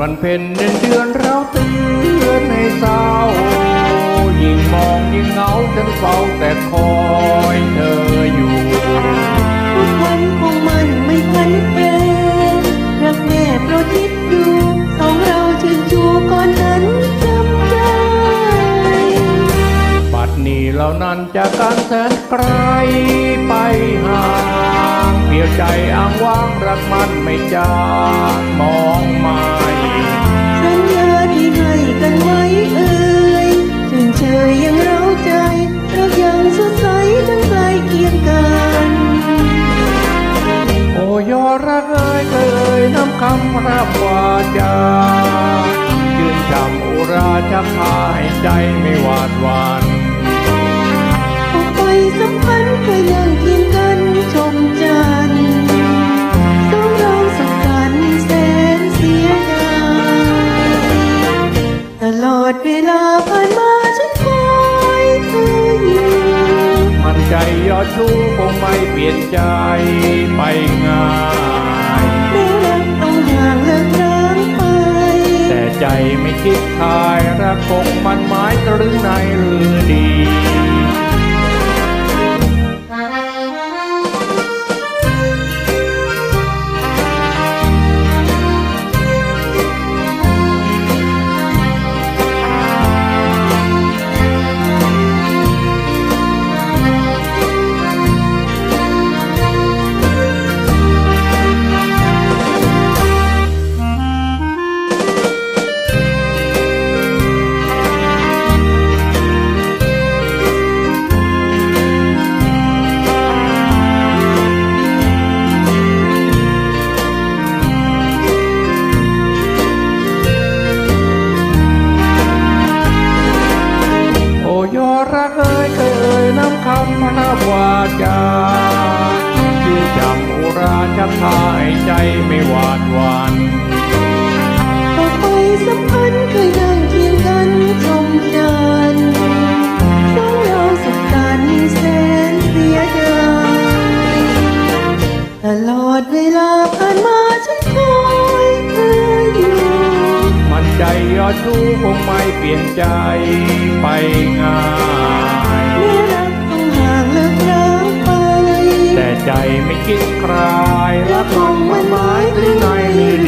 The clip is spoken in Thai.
วันเพ็ญเดือนเดือนเราเตือนให้เศร้า ยิ่งมองยิ่งเหงาฉันเฝ้าแต่คอยเธออยู่ทุกวันคงมันไม่พันแปรรักแม่โปรดคิดดูสองเราชื่นชูก่อนนั้นจำใจปัดนี้เหล่านั้นจากการแสนไกลไปห่างเพียวใจอ้างว้างรักมันไม่จางมอำคำรับวาจายืนจำอุราชักพาให้ใจไม่หวาดหวันออกไปสัมพันธ์เคยนั่งเคียงกันชมจันทร์สองเราสักกันแสนเสียดายตลอดเวลาผ่านมาฉันคอยเธออยู่มันใจยอดชูคงไม่เปลี่ยนใจไปง่าย ใจไม่คิดทายรักคงมันหมายตรึงในหรือดี น้ำคำพระวาจาชื่อจำอุราชักพาให้ใจไม่หวาดหวันต่อไปสัมพันธ์เคยนั่งเคียงกันชมจันทร์สองเราสักกันแสนเสียดายตลอดเวลาผ่านมาฉันคอยเธออยู่ มันใจยอดชูคงไม่เปลี่ยนใจไปง่ กลายและทองไม้ไม้ที่ในมี